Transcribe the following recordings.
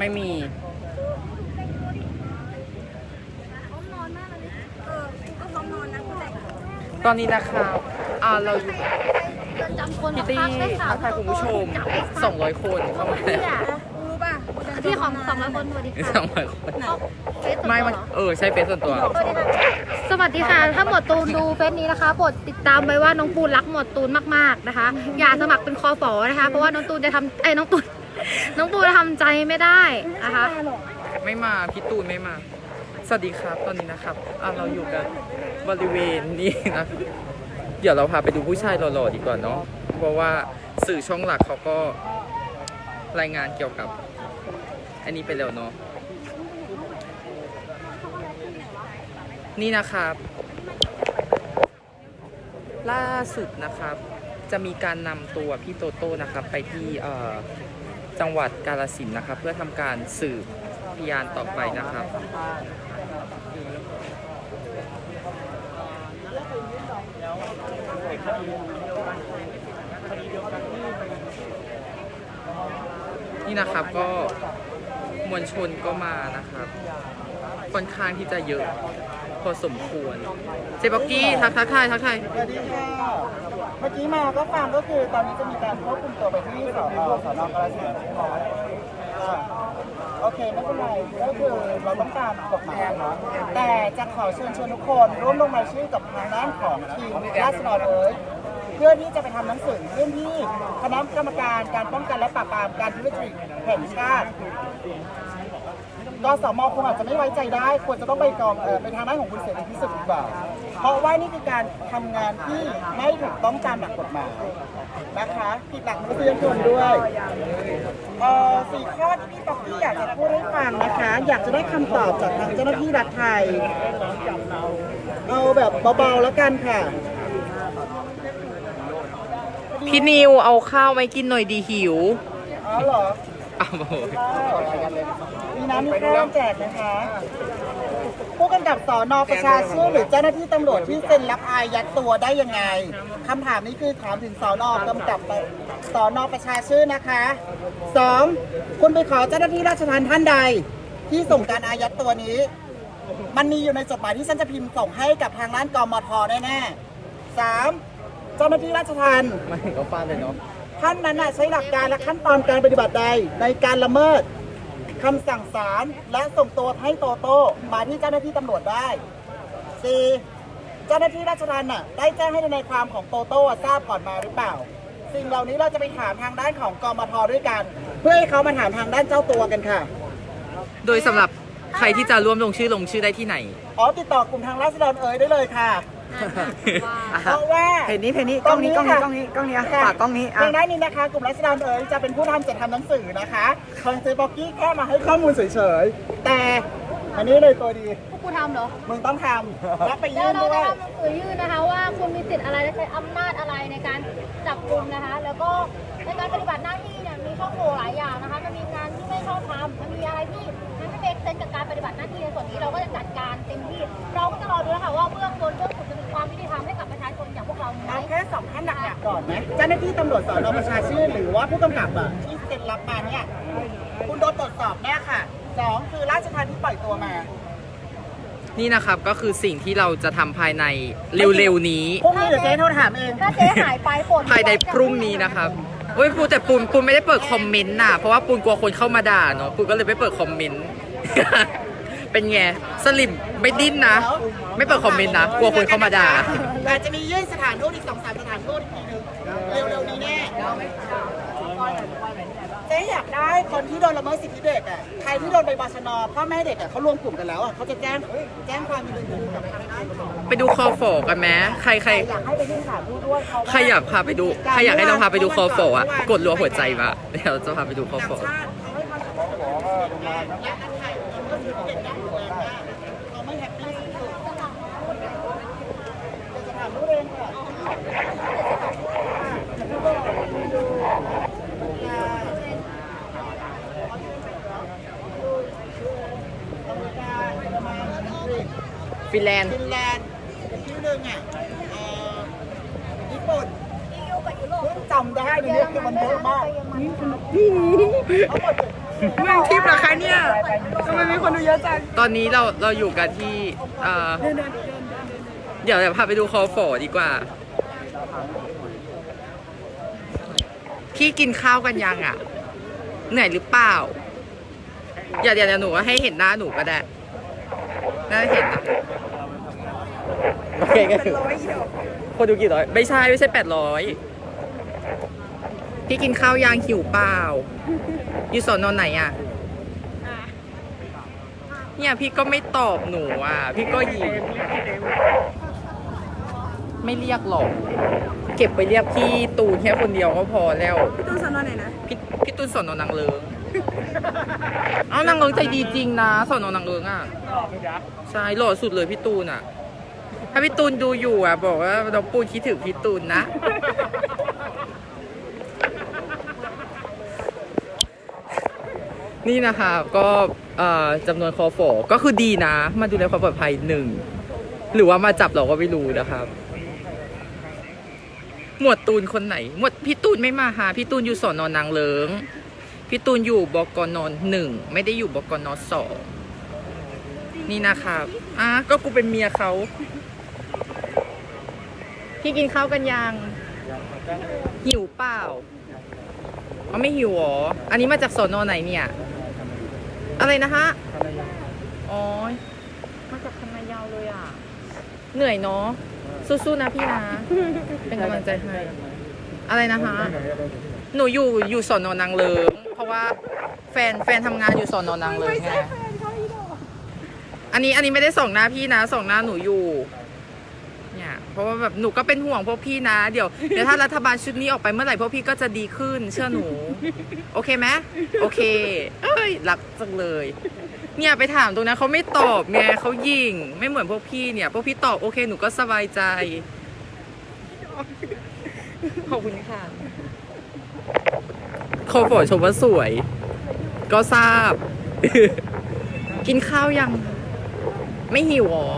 ไม่มีห้องนอนมากเลยเออก็ห้องนอนนะคุณแหละตอนนี้นะครับอ่าเราอยู่เรือนจำคนพี่ตี้ทักทายคุณผู้ชม 200 คนเข้ามาแล้วรู้ป่ะพี่ของสองร้อยคนสวัสดีค่ะสองร้อยคนเฟซส่วนตัวไม่มันเหรอเออใช่เฟซส่วนตัว สวัสดีค่ะ ถ้าหมวดตูนดูเฟซนี้นะคะโปรดติดตามไว้ว่าน้องปูนรักหมวดตูนมากๆนะคะ อย่าสมัครเป็นคอฝอนะคะ เพราะว่าน้องตูนจะทำไอ้ยน้องตูน น้องปูทำใจไม่ได้นะคะ ไม่มาพี่ตูนไม่มา สวัสดีครับตอนนี้นะครับอ่าเราอยู่กันบริเวณนี้นะเดี๋ยวเราพาไปดูผู้ชายหล่อๆดีกว่าเนาะเพราะว่าสื่อช่องหลักเขาก็รายงานเกี่ยวกับ อันนี้ไปแล้วเนาะนี่นะครับ ล่าสุดนะครับ จะมีการนำตัวพี่โตโต้นะครับ ไปที่เอ่อ จังหวัดกาลสินธุ์นะครับ เพื่อทำการสืบพยานต่อไปนะครับ นี่นะครับก็มวลชนก็มานะครับ ค่อนข้างที่จะเยอะ พอสมควรเจบอกกี้ทักทักทายทักทาย สวัสดีค่ะ เมื่อกี้มาก็ฟังก็คือตอนนี้จะมีการควบคุมตัวไปที่สอนอสอนอกาฬสินธุ์ใช่ไหมอ่าโอเคไม่เป็นไรก็คือเราต้องตามกฎหมายเนาะแต่จะขอเชิญชวนทุกคนร่วมลงรายชื่อกับทางด้านของทีมราษฎรเอ้ยเพื่อที่จะไปทำหนังสือเรื่องที่คณะกรรมการการป้องกันและปราบปรามการทุจริตแห่งชาติ กสมคงอาจจะไม่ไว้ใจได้ ควรจะต้องไปกองเอ่อเป็นทางด้านของคุณเสรีพิสุทธิ์ดีกว่าเพราะว่านี่คือการทำงานที่ไม่ถูกต้องตามหลักกฎหมายนะคะผิดหลักมนุษยชนด้วยเอ่อสี่ข้อที่พี่ป๊อกกี้อยากจะพูดให้ฟังนะคะ อยากจะได้คำตอบจากทางเจ้าหน้าที่รัฐไทย เอาแบบเบาๆแล้วกันค่ะ พี่นิวเอาข้าวไว้กินหน่อยดีหิว อ๋อเหรอ อ้าวโอ้ยมีน้ำมีข้าวแจกนะคะ ผู้กำกับสอนอประชาชื่นหรือเจ้าหน้าที่ตำรวจที่เซ็นรับอายัดตัวได้ยังไงคำถามนี้คือถามถึงสอนอกำกับสอนอประชาชื่นนะคะสองคุณไปขอเจ้าหน้าที่ราชทัณฑ์ท่านใด ที่ส่งการอายัดตัวนี้ มันมีอยู่ในจดหมายที่ฉันจะพิมพ์ส่งให้กับทางร้านกมทแน่ๆสามเจ้าหน้าที่ราชทัณฑ์ไม่ก็ฟาดเลยเนาะ ท่านนั้นน่ะใช้หลักการและขั้นตอนการปฏิบัติใดในการละเมิดคำสั่งศาลและส่งตัวให้โตโต้มาที่เจ้าหน้าที่ตำรวจได้ 4. เจ้าหน้าที่ราชทัณฑ์น่ะได้แจ้งให้ในความของโตโต้ทราบก่อนมาหรือเปล่า สิ่งเหล่านี้เราจะไปถามทางด้านของกมทด้วยกัน เพื่อให้เขามาถามทางด้านเจ้าตัวกันค่ะ โดยสำหรับใครที่จะร่วมลงชื่อลงชื่อได้ที่ไหน อ๋อติดต่อกลุ่มทางราษฎรเอ๋ยได้เลยค่ะ เพราะว่า เพจนี้เพจนี้กล้องนี้กล้องนี้กล้องนี้กล้องนี้อะค่ะ ฝากกล้องนี้อะ ทางด้านนี้นะคะ กลุ่มรัศดรเอ๋ยจะเป็นผู้ทำจัดทำหนังสือนะคะทางเจบอกกี้แค่มาให้ข้อมูลเฉยๆ แต่อันนี้เลยตัวดี พวกกูทำเหรอมึงต้องทำและไปเดี๋ยยื่วนเราด้วจะย ทำหนังสือยื่นนะคะว่าคุณมีสิทธิ์อะไรและใช้อำนาจอะไรในการจับกลุ่มนะคะ แล้วก็ในการปฏิบัติหน้าที่เนี่ยมีช่องโหว่หลายอย่างนะคะ มันมีงานที่ไม่ชอบทำมันมีอะไรที่มันไม่เป็นเซนกับการปฏิบัติหน้าที่ในส่วนนี้เราก็จะจัดการเต็มที่ เราก็จะรอดูนะคะว่าเบื้องบนเบื้องสุดจะมี ความยุติธรรมให้กับประชาชนอย่างพวกเราไหมเอาแค่สองท่านหลักๆก่อนไหมเจ้าหน้าที่ตำรวจสอนอประชาชื่นหรือว่าผู้กำกับอะที่เซ็นรับมาเนี่ยคุณโดนตรวจสอบแน่ค่ะสองคือราชทัณฑ์ที่ปล่อยตัวมานี่นะครับก็คือสิ่งที่เราจะทำภายในเร็วๆนี้ พรุ่งนี้เดี๋ยวเจ๊โทรถามเองถ้าเจ๊หายไปฝนภายในพรุ่งนี้นะครับเว้ยปูแต่ปูนปูนไม่ได้เปิดคอมเมนต์น่ะเพราะว่าปูนกลัวคนเข้ามาด่าเนาะปูนก็เลยไม่เปิดคอมเมนต์ เป็นไง สลิมไม่ดิ้นนะ ไม่เปิดคอมเมนต์นะ กลัวคนเข้ามาด่า อาจจะมียื่นสถานทูตอีกสองสามสถานทูตอีกทีนึงเร็วๆนี้แน่เจ๊อยากได้คนที่โดนละเมิดสิทธิเด็กอะใครที่โดนไปบชนพ่อแม่เด็กอะเขารวมกลุ่มกันแล้วอะเขาจะแจ้งแจ้งความดำเนินคดีกับทางด้านของไปดูคอฟอกันไหมใครใครอยากให้ไปยื่นสถานทูตด้วยเพระว่ใครอยากพาไปดู ใครอยากให้เราพาไปดูคอฟออะ กดรัวหัวใจมาเดี๋ยวจะพาไปดูคอฟอ ต่างชาติเขาให้ความสำคัญและอันไทยละเมิดสิทธิเด็กอย่างรุนแรงมากเขาไม่แฮปปี้สุดๆจะถามรู้เองค่ะอเมริกาเย ฟินแลนด์ ฟินแลนด์ที่หนึ่งอะเอ่อญี่ปุ่นเพิ่งจำได้เนี่ยคือมันเยอะมากทั้งหมดเมืองทิพย์เหรอคะเนี่ยทำไมมีคนดูเยอะจังตอนนี้เราเราอยู่กันที่เอ่อเดี๋ยวเดี๋ยวพาไปดูคอฟอดีกว่า พี่กินข้าวกันยังอะ เหนื่อยหรือเปล่า อย่าเดี๋ยวเดี๋ยวหนูให้เห็นหน้าหนูก็ได้น่าเห็นนะโอเคก็ถือคนดูกี่ร้อย ไม่ใช่ ไม่ใช่แปดร้อย พี่กินข้าวยางหิวเปล่า อยู่สอนอนไหนอะ เนี่ยพี่ก็ไม่ตอบหนูอะ พี่ก็ยิงไม่เรียกหรอก เก็บไปเรียกพี่ตูนแค่คนเดียวก็พอแล้ว พี่ตู้สอนอไหนนะ พี่พี่ตูนสอนอนางเลิงเอานางเลิงใจดีจริงนะสอนอนางเลิงอะใช่หล่อสุดเลยพี่ตูนอะ ถ้าพี่ตูนดูอยู่อะ บอกว่าน้องปูนคิดถึงพี่ตูนนะ นี่นะคะก็จำนวนคอฟอก็คือดีนะ มาดูแลความปลอดภัยหนึ่ง หรือว่ามาจับเราก็ไม่รู้นะครับ หมวดตูนคนไหน หมวดพี่ตูนไม่มาหาพี่ตูนอยู่สอนอนนางเลิงพี่ตูนอยู่บกนนหนึ่งไม่ได้อยู่บกนสองนี่นะครับอะก็กูเป็นเมียเขาพี่กินข้าวกันยังหิวเปล่าอ๋อไม่หิวหรอ อันนี้มาจากสอนอไหนเนี่ย อะไรนะฮะอ๋อมาจากคณะยาวเลยอะ เหนื่อยเนาะ สู้ๆนะพี่นะ เป็นกำลังใจให้ อะไรนะคะ หนูอยู่อยู่สอนอนางเลิงเพราะว่าแฟนแฟนทำงานอยู่สอนอนางเลิงไง อันนี้อันนี้ไม่ได้ส่องหน้าพี่นะ ส่องหน้าหนูอยู่ เพราะว่าแบบหนูก็เป็นห่วงพวกพี่นะ เดี๋ยวเดี๋ยวถ้ารัฐบาลชุดนี้ออกไปเมื่อไหร่พวกพี่ก็จะดีขึ้น เชื่อหนู โอเคไหมโอเค เอ้ยรักจังเลย เนี่ยไปถามตรงนั้นเขาไม่ตอบไงเขายิงไม่เหมือนพวกพี่เนี่ย พวกพี่ตอบโอเคหนูก็สบายใจขอบคุณค่ะโคฝอชมว่าสวย ก็ทราบ กินข้าวยัง ไม่หิวหรอ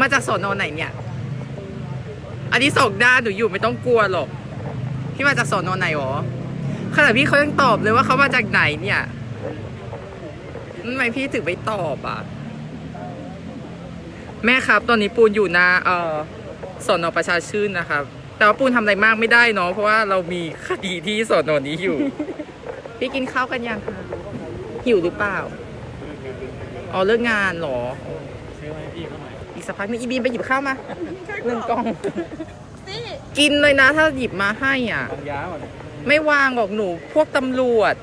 มาจากสอนอไหนเนี่ย อันนี้สองด้านหนูอยู่ไม่ต้องกลัวหรอก พี่มาจากสอนอไหนหรอขนาดพี่เขายังตอบเลยว่าเขามาจากไหนเนี่ยทำไมพี่ถึงไม่ตอบอะ แม่ครับตอนนี้ปูนอยู่หนาเอ่อสอนอประชาชื่นนะครับ แต่ว่าปูนทำอะไรมากไม่ได้เนาะเพราะว่าเรามีคดีที่สอนอนี้อยู่ พี่กินข้าวกันยังคะหิวหรือเปล่าอ๋อเลิกงานเหรออีก สักพักนึงอีบีมไปหยิบข้าวมาหนึ่งกล่องกินเลยนะ ถ้าหยิบมาให้อะไม่วางหรอกหนู พวกตำรวจ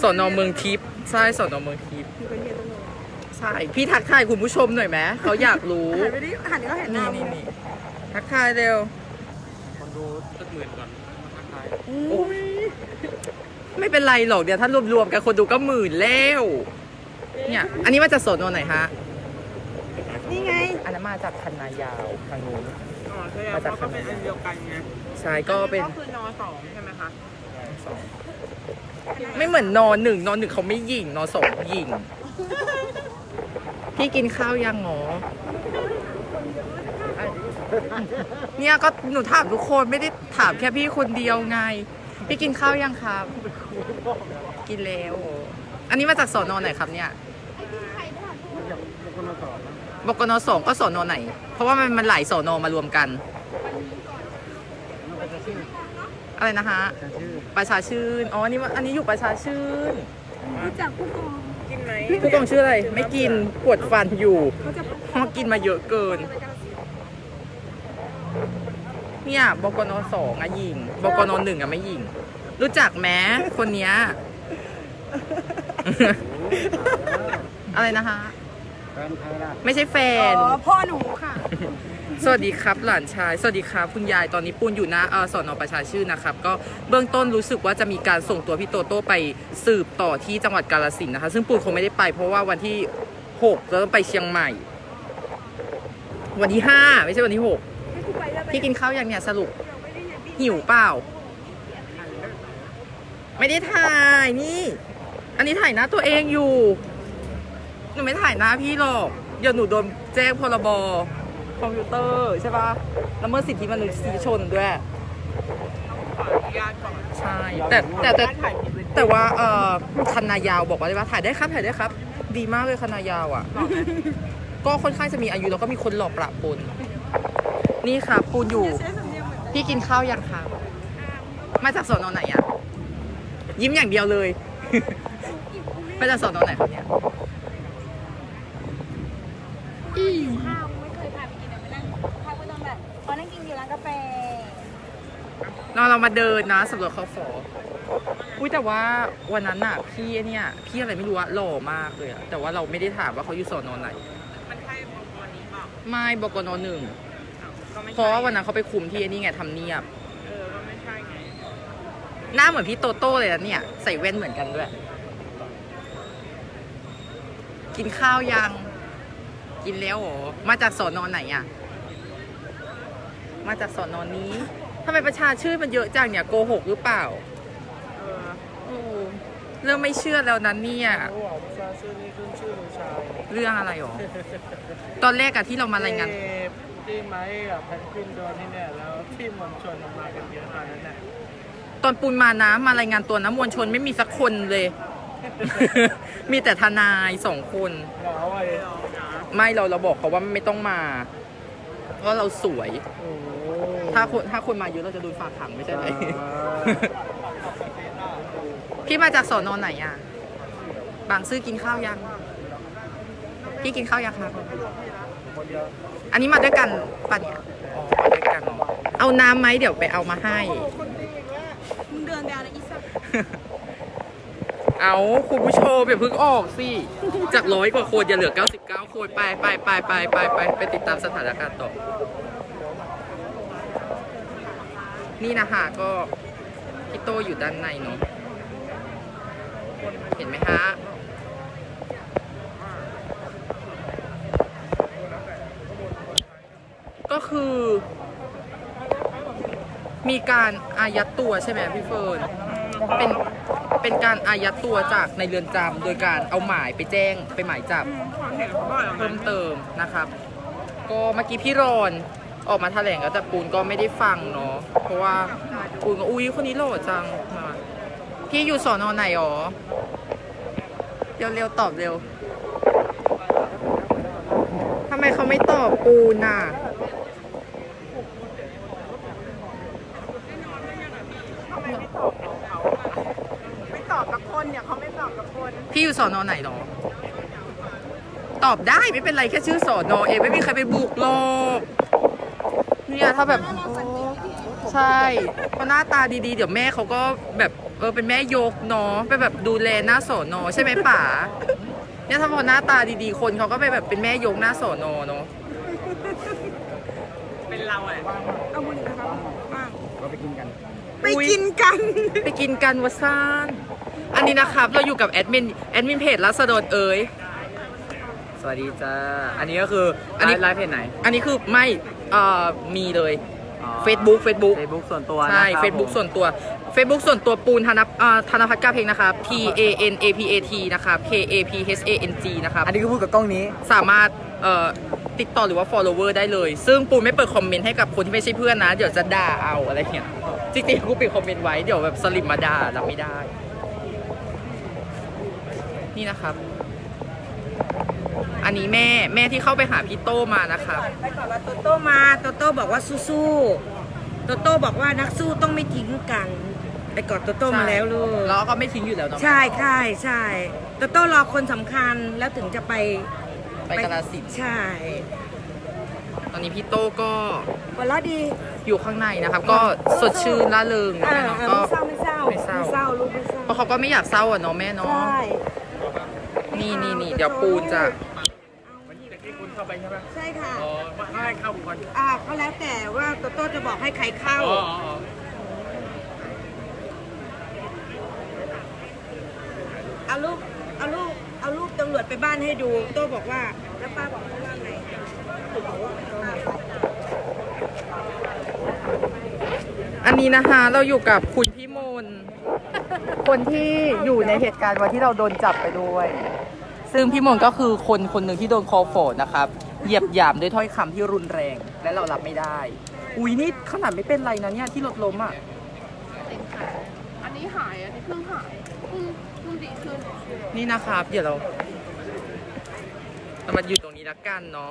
สอนอเมืองทิพย์ใช่สอนอเมืองทิพย์ใช่พี่ทักทายคุณผู้ชมหน่อยไหมเขาอยากรู้ หันไปดิหันเดี๋ยวก็เห็นหนี่น้านี่นี่ทักทายเร็ว คนดูสักหมื่นก่อนทักทายโอ้ยไม่เป็นไรหรอกเดี๋ยวถ้ารวมๆกันคนดูก็หมื่นแล้ว เนี่ย อันนี้มาจากสอนอไหนฮะนี่ไง อันนั้นมาจากคันนายาวทางนู้น อ๋อใช่มาจากก็เป็นอันเดียวกันไงใช่ก็เป็นก็คือนอสองใช่ไหมคะสองไม่เหมือนนอนหนึ่งนอนหนึ่งเขาไม่ยิงนอนสองยิง พี่กินข้าวยังหรอเนี่ยก็หนูถามทุกคนไม่ได้ถามแค่พี่คนเดียวไง พี่กินข้าวยังครับ กินแล้ว อันนี้มาจากสอนอไหนครับเนี่ย บกนสองก็สอนอไหน เพราะว่ามันมันหลายสอนอมารวมกัน อะไรนะคะ ประชาชื่น อ๋ออันนี้ว่าอันนี้อยู่ประชาชื่น รู้จักผู้กองกินไหมผู้กองชื่ออะไร ไม่กินปวดฟันอยู่เพราะกินมาเยอะเกิน เนี่ยบกนสองอะยิงบกนหนึ่งอะไม่ยิง รู้จักแม้คนเนี้ย อะไรนะคะ ไม่ใช่แฟอ๋นอพ่อหนูค่ะ สวัสดีครับหลานชาย สวัสดีครับคุณยายตอนนี้ปูนอยู่หน้าเอ่อสอนอประชาชื่นนะครับ ก็เบื้องต้นรู้สึกว่าจะมีการส่งตัวพี่โตโต้ไปสืบต่อที่จังหวัดกาฬสินธุ์นะคะ ซึ่งปูนคงไม่ได้ไปเพราะว่าวันที่หกเราต้องไปเชียงใหม่ วันที่ห้าไม่ใช่วันที่หกพี่กินข้าวยังเนี่ยสรุปหิวเปล่า ไม่ได้ถ่ายนี่ อันนี้ถ่ายหน้าตัวเองอยู่ห นูไม่ถ่ายหน้าพี่หรอก เดี๋ยวหนูโดนแจ้งพรบคอมพิวเตอร์ใช่ปะละเมิดสิทธิมนุษยชนด้วยญาตก่อนใช่ แต่แต่แต่แต่ว่าเออคันนายาวบอกว่าได้ว่าถ่ายได้ครับถ่ายได้ครับ ดีมากเลยคันนายาวอะ ก็ค่อนข้างจะมีอายุแล้วก็มีคนหลอกประปน นี่ครับปูนอยู่ใช้สำเนียงเหมือนพี่กินข้าวยังครับมาจากสอนอไหนอะ ยิ้มอย่างเดียวเลย มาจากสอนอไหนครับเนี่ย ข้าวไม่เคยพาไปกินแต่ไปนั่งข้าวก็ต้องแบบพอนั่งกินอยู่ร้านกาแฟเราเรามาเดินนะสำรวจเขาฟออุ้ยแต่ว่าวันนั้นน่ะ พี่เนี่ย พี่อะไรไม่รู้อะหล่อมากเลยอะแต่ว่าเราไม่ได้ถามว่าเขาอยู่สอนอนไหน มันใช่บกนี้เปล่าไม่บกนหนึ่งก็ไม่เพใช่ราะว่าวันนั้นเขาไปคุมที่นี่ไงทำเนียบ เออก็ไม่ใช่ไง หน้าเหมือนพี่โตโต้เลยนะเนี่ย ใส่แว่นเหมือนกันด้วย กินข้าวยัง กินแล้วเหรอ มาจากสอนอนไหนอะมาจากสอนอนนี้ทำไมประชาชื่นมันเยอะจังเนี่ยโกหกหรือเปล่าเออโอ้เริ่มไม่เชื่อแล้วนะเนี่ยเขาบอกประชาชื่อนี่ขึ้นชื่อชายเรื่องอะไรหรอ ตอนแรกอะที่เรามารายงานที่ไม้กับแพนกวินโดนที่เนี่ยแล้วที่มวลชนออกมากันเยอะตอนนั้นน่ะตอนปูนมานะมารายงานตัวนะมวลชนไม่มีสักคนเลย มีแต่ทนายสองคนเราไอ้ ไม่เราเราบอกเขาว่าไม่ต้องมาเพราะเราสวย โอ้โหถ้าคนถ้าคนมาเยอะเราจะโดนฝากขังไม่ใช่ไหม พี่มาจากสอนอนไหนอะ บางซื่อกินข้าวยัง พี่กินข้าวยังครับอันนี้มาด้วยกันปะเนี่ย อ๋อมาด้วยกันเหรอเอาน้ำไหมเดี๋ยวไปเอามาให้มึงเดินไปเอานะอีสัตว์ เอาคุณผู้ชมอย่าเพิ่งออกสิ จากร้อยกว่าคนอย่าเหลือ 99 คนไปไปไปไปไปไปไปติดตามสถานการณ์ต่อ นี่นะคะก็พี่โตอยู่ด้านในเนาะเห็นไหมฮะก็คือ มีการอายัดตัวใช่ไหมพี่เฟิร์นเป็น เป็นการอายัดตัวจากในเรือนจำโดยการเอาหมายไปแจ้งไปหมายจับเห็นเขาบอกอย่างเพิ่นั้มนเติมนะครับ ก็เมื่อกี้พี่รอนออกมาแถลงแล้วแต่ปูนก็ไม่ได้ฟังเนาะเพราะว่าปูนก็อุ้ยคนนี้โหล่อจังมาพี่อยู่สอนอไหนหรอเร็วเร็วๆตอบเร็วทำไมเขาไม่ตอบปูนน่ะ ไม่ตอบกับคนเนี่ยเขาไม่ตอบกับคน พี่อยู่ สอนอไหนหรอ ตอบได้ไม่เป็นไรแค่ชื่อสอนอเองไม่มีใครไปบุกหรอกเนี่ยถ้าแบบใช่เพราะหน้าตาดีๆ เดี๋ยวแม่เขาก็แบบเออเป็นแม่ยกเนาะไปแบบดูแลหน้าสอนอใช่ไหมป๋าเนี่ยถ้าพอหน้าตาดีๆ คนเขาก็ไปแบบเป็นแม่ยกหน้าสอนอเนาะเป็นเราแหละเอาบุหรี่นะครับบ้างเราไปกินกัน ไปกินกัน ไปกินกันวะซาน อันนี้นะครับ เราอยู่กับแอดมินแอดมินเพจรัศดรเอ๋ยสวัสดีจ้า อันนี้ก็คืออันนี้ไลฟ์เพจไหน อันนี้คือไม่เอ่อมีเลย Facebook Facebook เฟซบุ๊กส่วนตัวใช่ นะครับ Facebook ผมส่วนตัว Facebook ส่วนตัวปูนธนพอ่าธนพัฒน์กาเพลงนะครับ P A N A P A T นะครับ K A P H A N G นะครับ อันนี้ก็พูดกับกล้องนี้ สามารถเอ่อติดต่อหรือว่า follower ได้เลย ซึ่งปูนไม่เปิดคอมเมนต์ให้กับคนที่ไม่ใช่เพื่อนนะ เดี๋ยวจะด่าเอาอะไรเงี้ยจริงๆกูปิดคอมเมนต์ไว้ เดี๋ยวแบบสลิมมาด่ารับไม่ได้ นี่นะครับ อันนี้แม่แม่ที่เข้าไปหาพี่โตมานะครับ ไปก่อนว่าโตโต้มาโตโต้บอกว่าสู้ๆโตโต้บอกว่านักสู้ต้องไม่ทิ้งกัน ไปกอดโตโต้มาแล้วลูกแล้วก็ไม่ทิ้งอยู่แล้วเนาะใช่ใช่ใช่โตโต้รอคนสำคัญแล้วถึงจะไปไปกาลสินธุ์ใช่ตอนนี้พี่โตก็หัวเราะดีอยู่ข้างในนะครับ ก็สดชื่นร่าเริงเอเนาะอแม่เอเนาะอก็ไม่เศร้าไม่เศร้า ไม่เศร้าเศร้าลูกไม่เศร้าเพราะเขาก็ไม่อยากเศร้าอะเนาะแม่เนาะ ใช่ นี่นี่นี่เดี๋ยวปูนจะวันนี้แต่ที่คุณเข้าไปใช่ไหมใช่ค่ะอ๋อไม่ให้เข้าก่อนอ่าก็แล้วแต่ว่าโตโต้จะบอกให้ใครเข้า อ๋ออ๋ออ๋อเอารูปเอารูปเอารูปตำรวจไปบ้านให้ดู โต้บอกว่า แล้วป้าบอกเขาว่าไงอันนี้นะคะเราอยู่กับคุณพี่มน คนที่อยู่ในเหตุการณ์วันที่เราโดนจับไปด้วย ซึ่งพี่มนก็คือคนคนหนึ่งที่โดนคอโฟดนะครับเหยียบหยามด้วยถ้อยคำที่รุนแรงและเรารับไม่ได้ อุ้ยนี่ขนาดไม่เป็นไรนะเนี่ยที่รถล้มอะนี้หาย อันนี้เพิ่งหายเพิ่งเพิ่งดีขึ้น นี่นะครับ เดี๋ยวเราเรามาอยู่ตรงนี้ละกันเนาะ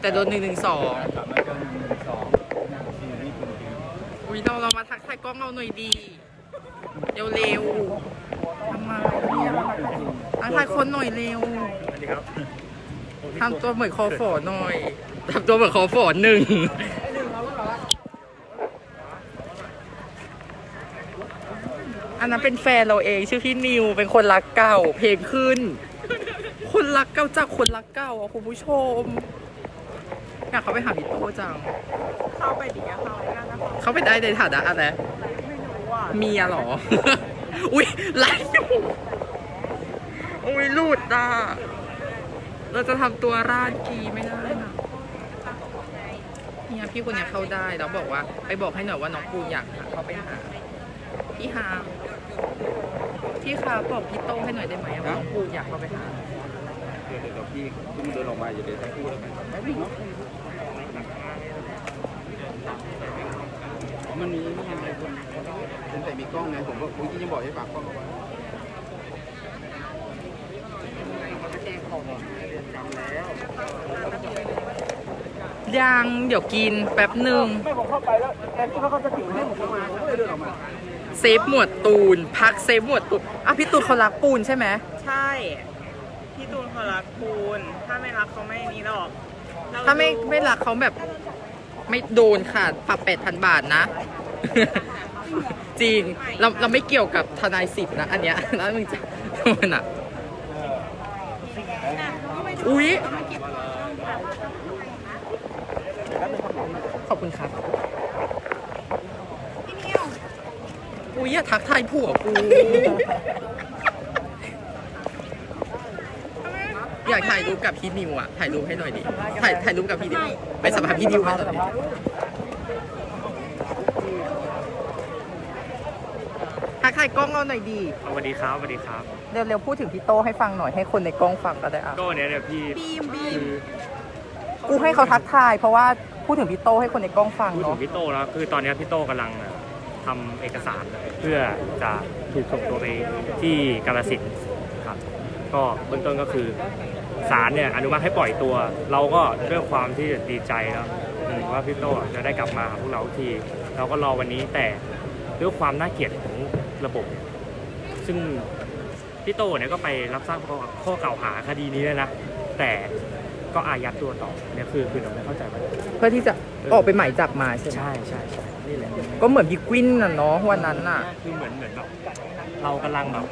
แต่โดนหนึ่งหนึ่งสองอุ้ยเราเรามาทักทายกล้องเราหน่อยดี เร็วเร็วๆทำไมเนี่ยทักทายคนหน่อยเร็วทำตัวเหมือนคอฝอหน่อยทำตัวเหมือนคอฝอหนึ่งอันนั้นเป็นแฟนเราเองชื่อพี่นิวเป็นคนรักเก่าเพลงขึ้นคน รักเก่าจากคนรักเก่าอะคุณผู้ชมอยากเขาไปหาพี่โตจัง เข้าไปดีอะเข้าไปได้นะเขาไปได้ในฐานะอะไรไม่รู้ว่าเมียเหรอ อุ้ยไลฟ์อยู่อุ้ยหลุดอะเราจะทำตัวราดกีไม่ได้นะเนี่ยพี่คนเนี้ยเข้าได้แล้วบอกว่า ไปบอกให้หน่อยว่าน้องปูนอยากหาเขาไปหาพี่ฮาพี่ครับบอกพี่โต้งให้หน่อยได้ไหมว่าน้องปูนอยากเข้าไปหา เดี๋ยวเดี๋ยวพี่เพิ่งเดินออกมาอย่าเดินทั้งคู่แล้วกันแป๊บนึงเนาะมันมีนี่ไงคนเป็นแต่มีกล้องไงผมก็เมื่อกี้ยังบอกให้ฝากกล้องเอาไว้ยังเดี๋ยวกินแป๊บหนึ่งไม่ผมเข้าไปแล้วแทนที่เขาก็จะถือให้ผมเข้ามาก็เลยเดินออกมาเซฟหมวดตูน พักเซฟหมวดตูนอะพี่ตูนเขารักปูนใช่ไหมใช่ เขารักปูนถ้าไม่รักเขาไม่นี่หรอกเรถ้าไม่ไม่รักเขาแบบไม่โดนค่ะปรับแปดพันบาทนะ จริงเราเราไม่เกี่ยวกับทนายสิทธิ์นะ อันเนี้ยแล้วมึงจะโดนอะอุ๊ยขอบคุณครับอุ้ยอย่าทักทายผัวกู อยากถ่ายรูปกับพี่นิวอะถ่ายรูปให้หน่อยดิถ่ายถ่ายรูปกับพี่นิวไปสัมภาษณ์พี่นิวให้หน่อยดิทักทายกล้องเราหน่อยดีสวัสดีครับสวัสดีครับ เร็วๆพูดถึงพี่โตให้ฟังหน่อยให้คนในกล้องฟังก็ได้อะก็เนี่ยเนี่ยพี่บีมบีม คือกูให้เขาทักทาย เพราะว่าพูดถึงพี่โตให้คนในกล้องฟังพูดถึเนาะงพี่โตแล้วคือตอนเนี้ยพี่โตกำลังทำเอกสารเพื่อจะถูกส่งตัวไปที่กาลสินธุ์ครับ ก็เบื้องต้นก็คือ ศาลเนี่ยอนุมัติให้ปล่อยตัว เราก็ด้วยความที่ดีใจแล้วอืมว่าพี่โตจะได้กลับมาหาพวกเราทุกที เราก็รอวันนี้แต่ด้วยความน่าเกลียดของระบบซึ่งพี่โตเนี่ยก็ไปรับทราบข้อข้อกล่าวหาคดีนี้แล้วนะแต่ก็อายัดตัวต่อเนี่ยคือคือเราไม่เข้าใจว่าเพื่อที่จะออกไปหมายจับมาใช่ไหมใช่ใช่ใช่นี่แหละก็เหมือนพี่กวินน่ะเนาะวันนั้นน่ะคือเหมือนเหมือนแบบเรากำลังแบบ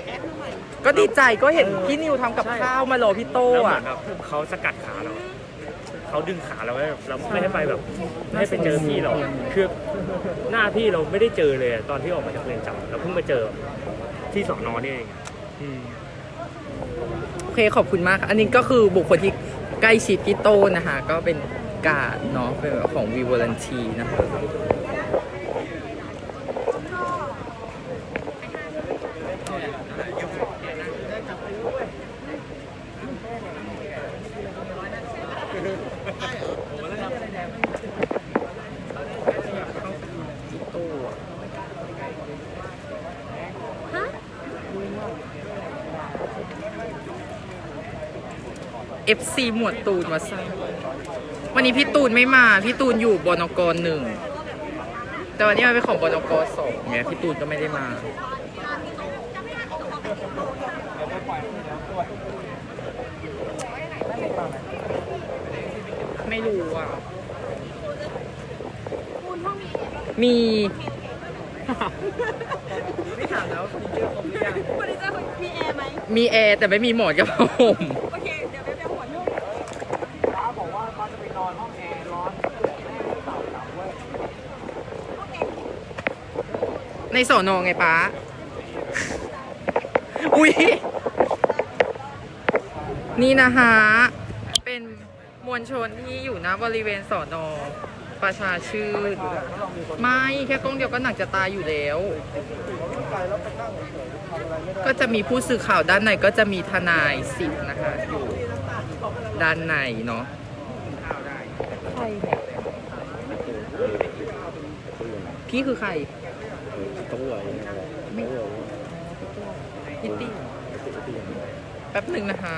ก็ดีใจก็เห็นพี่นิวทำกับข้าวมารอพี่โตแล้วเหมืออะนแบบเขาสกัดขาเรา เขาดึงขาเราไว้แบบเราไม่ให้ไปแบบไม่ให้ไปเจอพี่เราคือหน้าพี่เราไม่ได้เจอเลยอะตอนที่ออกมาจากเรือนจำเราเพิ่งมาเจอที่สอนอนี่เองอะอืม โอเคขอบคุณมากค่ะอันนี้ก็คือบุคคลที่ใกล้ชิดพี่โตนะคะ ก็เป็นการดเนาะเป็นของวีวอลันทีนะคะ FC หมวดตูนมาใส่วันนี้พี่ตูนไม่มา พี่ตูนอยู่บนกหนึ่ง แต่วันนี้มันเป็นของบนกสองไงพี่ตูนก็ไม่ได้มา ไม่รู้อะ มีไม่ถามแล้ววันนี้เจอมีแอร์ไหม มีแอร์แต่ไม่มีหมอนกับผ้าห่ม โอเค เดี๋ยวไปไปหัวนุ่ม ป้าบอกว่าป้าจะไปนอนห้องแอร์ร้อน ในสอนอไงป้า อุ๊ยนี่นะคะ เป็นมวลชนที่อยู่ณบริเวณสอนอประชาชื่น ไม่แค่กล้องเดียวก็หนักจะตายอยู่แล้ว ก็จะมีผู้สื่อข่าวด้านในก็จะมีทนายสิทธิ์นะคะอยู่ด้านในเนาะพี่คือใคร เนี่ยพี่คือใครพิตตี้แป๊บหนึ่งนะคะ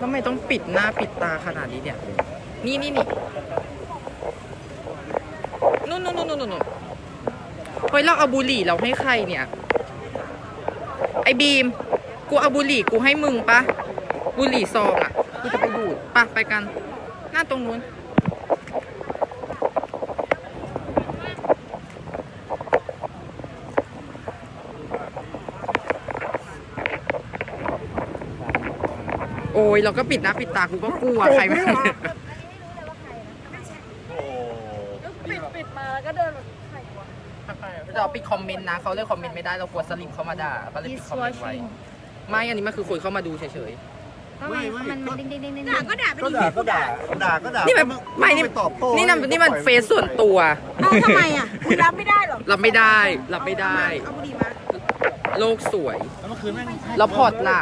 ทำไมต้องปิดหน้าปิดตาขนาดนี้เนี่ย นี่นี่นี่นู่นนู่นนู่นนู่นนู่นเฮ้ยเราเอาบุหรี่เราให้ใครเนี่ย ไอ้บีม กูเอาบุหรี่กูให้มึงปะ บุหรี่ซองอะ ปะไปกัน หน้าตรงนู้น โอ้ย เราก็ปิดหน้าปิดตากูก็กลัว ใครไม่ปิดปิดมาแล้วก็เดินแบบใครวะเราปิดคอมเมนต์นะ เขาเลือกคอมเมนต์ไม่ได้ เรากลัวสลิมเข้ามาด่าก็เลยปิดคอมเมนต์ไว้ ไม่ อันนี้มันคือคนเข้ามาดูเฉยทำไมมันมันดิ้งดิ้งดิ้งดิ้งด่าก็ด่าไปก็ดิด่าก็ด่าด่าก็ด่าๆนี่มันไม่นี่ปตอบโต้นี่มันนี่มันเฟซส่วนตัว เอาทำไมอะคุณรับไม่ได้หรอรับไม่ได้รับไม่ได้ เอาบุหรี่มาโลกสวย แล้วเมื่อคืนแม่งแล้วพอร์ตล่ะ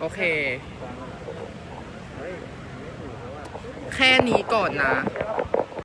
โอเค แค่นี้ก่อนนะ